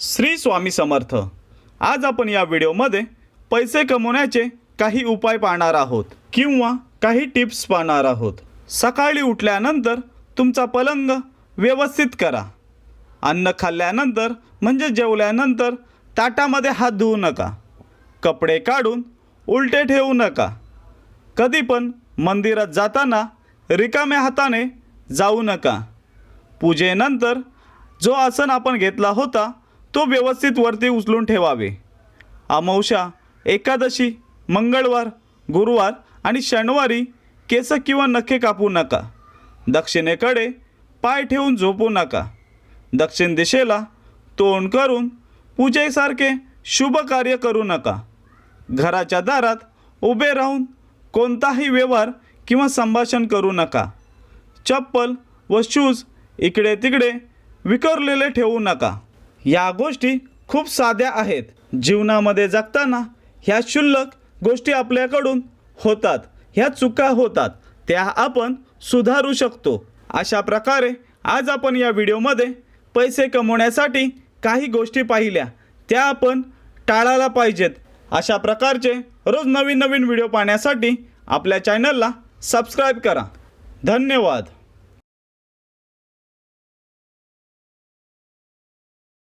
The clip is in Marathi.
श्री स्वामी समर्थ. आज आपण या व्हिडिओमध्ये पैसे कमवण्याचे काही उपाय पाहणार आहोत किंवा काही टिप्स पाहणार आहोत. सकाळी उठल्यानंतर तुमचा पलंग व्यवस्थित करा. अन्न खाल्ल्यानंतर म्हणजे जेवल्यानंतर ताटामध्ये हात धुवू नका. कपडे काढून उलटे ठेवू नका. कधी पण मंदिरात जाताना रिकाम्या हाताने जाऊ नका. पूजेनंतर जो आसन आपण घेतला होता तो व्यवस्थित वरती उचलून ठेवावे. अमावशा एकादशी मंगळवार गुरुवार आणि शनिवारी केस किंवा नखे कापू नका. दक्षिणेकडे पाय ठेवून झोपू नका. दक्षिण दिशेला तोंड करून पूजेसारखे शुभ कार्य करू नका. घराच्या दारात उभे राहून कोणताही व्यवहार किंवा संभाषण करू नका. चप्पल व शूज इकडे तिकडे विखरलेले ठेवू नका. या गोष्टी खूप साध्या आहेत. जीवनामध्ये जगताना ह्या क्षुल्लक गोष्टी आपल्याकडून होतात. ह्या चुका होतात. त्या आपण सुधारू शकतो. अशा प्रकारे आज आपण या व्हिडिओमध्ये पैसे कमवण्यासाठी काही गोष्टी पाहिल्या. त्या आपण टाळायला पाहिजेत. अशा प्रकारचे रोज नवीन नवीन व्हिडिओ पाहण्यासाठी आपल्या चॅनलला सबस्क्राईब करा. धन्यवाद.